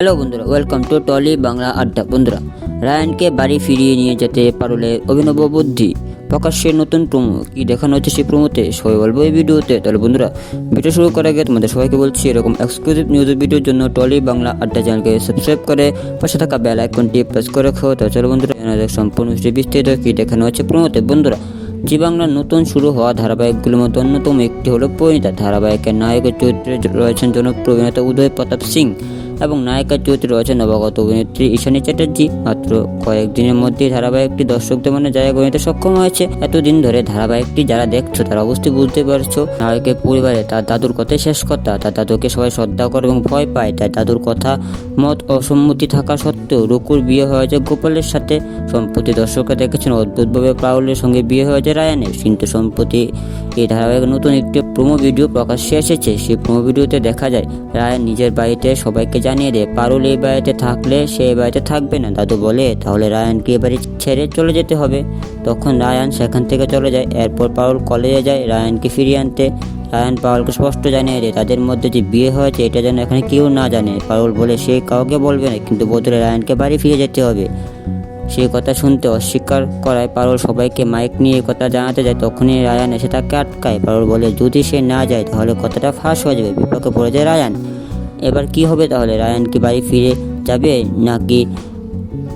Hello বন্ধুরা welcome to trolley Bangla আড্ডা বন্ধুরা, রায়ানকে বাড়ি ফিরিয়ে নিয়ে যেতে পারলে অভিনব বুদ্ধি, প্রকাশ্যে নতুন প্রোমো কি দেখানো হচ্ছে সেই প্রোমোতে সবাই বলব এই ভিডিওতে। তাহলে বন্ধুরা ভিডিও শুরু করার আগে তোমাদের সবাইকে বলছি, এরকম এক্সক্লুসিভ নিউজ ভিডিওর জন্য টলি বাংলা আড্ডা চ্যানেলকে সাবস্ক্রাইব করে, পাশে থাকা বেল আইকনটি প্রেস করে রাখো। তো চলো বন্ধুরা সম্পূর্ণ বিস্তারিত কি দেখানো হচ্ছে প্রোমোতে বন্ধুরা, জি বাংলার নতুন শুরু হওয়া ধারাবাহিকগুলোর মধ্যে অন্যতম একটি হলো পরিণীতা। ধারাবাহিকের নায়কের চরিত্রে রয়েছেন জনপ্রিয় অভিনেতা উদয় প্রতাপ সিং। এবং নায়িকার চরিত্রে রয়েছেন নবাগত অভিনেত্রী ঈশানী চ্যাটার্জি। মাত্র কয়েকদিনের মধ্যেই ধারাবাহিকটি দর্শকদের মনে জায়গা করে নিতে সক্ষম হয়েছে। এতদিন ধরে ধারাবাহিকটি যারা দেখছ, তারা অবশ্যই বুঝতে পারছ, নায়কের পরিবারে তার দাদুর কথাই শেষ কথা। তার দাদুকে সবাই শ্রদ্ধা করে এবং ভয় পায়। তাই দাদুর কথা মত অসম্মতি থাকা সত্ত্বেও রুকুর বিয়ে হয়েছে গোপালের সাথে। সম্প্রতি দর্শকরা দেখেছেন অদ্ভুতভাবে পাউলের সঙ্গে বিয়ে হয়েছে রায়ানের। কিন্তু সম্প্রতি এই ধারাবাহিকের নতুন একটি প্রোমো ভিডিও প্রকাশ্যে এসেছে? সেই প্রোমো ভিডিওতে দেখা যায় রায়ান নিজের বাড়িতে সবাইকে জানিয়ে দেয়, পারুল এই বাড়িতে থাকলে সে এই বাড়িতে থাকবে না। দাদু বলে, তাহলে রায়ানকে এ বাড়ি ছেড়ে চলে যেতে হবে? তখন রায়ান সেখান থেকে চলে যায়, এরপর পারুল কলেজে যায়, রায়ানকে ফিরিয়ে আনতে। রায়ান পারুলকে স্পষ্ট জানিয়ে দেয়, তাদের মধ্যে যে বিয়ে হয়েছে, এটা যেন এখানে কেউ না জানে। পারুল বলে, সে কাউকে বলবে না, কিন্তু বদলে রায়ানকে বাড়ি ফিরে যেতে হবে। সেই কথা শুনতে অস্বীকার করায় পারুল সবাইকে মাইক নিয়ে কথা জানাতে যায়। তখনই রায়ান এসে তাকে আটকায়। পারুল বলে, যদি সে না যায়, তাহলে কথাটা ফাঁস হয়ে যাবে। বিপাকে পড়ে যায় রায়ান। এবার কি হবে তাহলে? রায়ান কি বাড়ি ফিরে যাবে? নাকি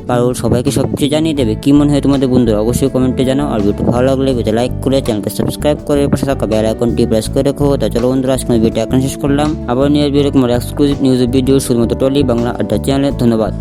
পারুল সবাইকে সব কিছু জানিয়ে দেবে? কি মনে হয় তোমাদের বন্ধুরা? অবশ্যই কমেন্টে জানাও। আর ভিডিও ভালো লাগলে ভিডিও লাইক করে চ্যানেলকে সাবস্ক্রাইব করে পাশে থাকা বেল আইকনটি প্রেস করে রেখো। তা চলো বন্ধুরা আজকে ভিডিও এখন শেষ করলাম। আবার নিয়ে এরকম এক্সক্লুসিভ নিউজ ভিডিও শুধুমাত্র টলি বাংলা আড্ডা চ্যানেলে। ধন্যবাদ।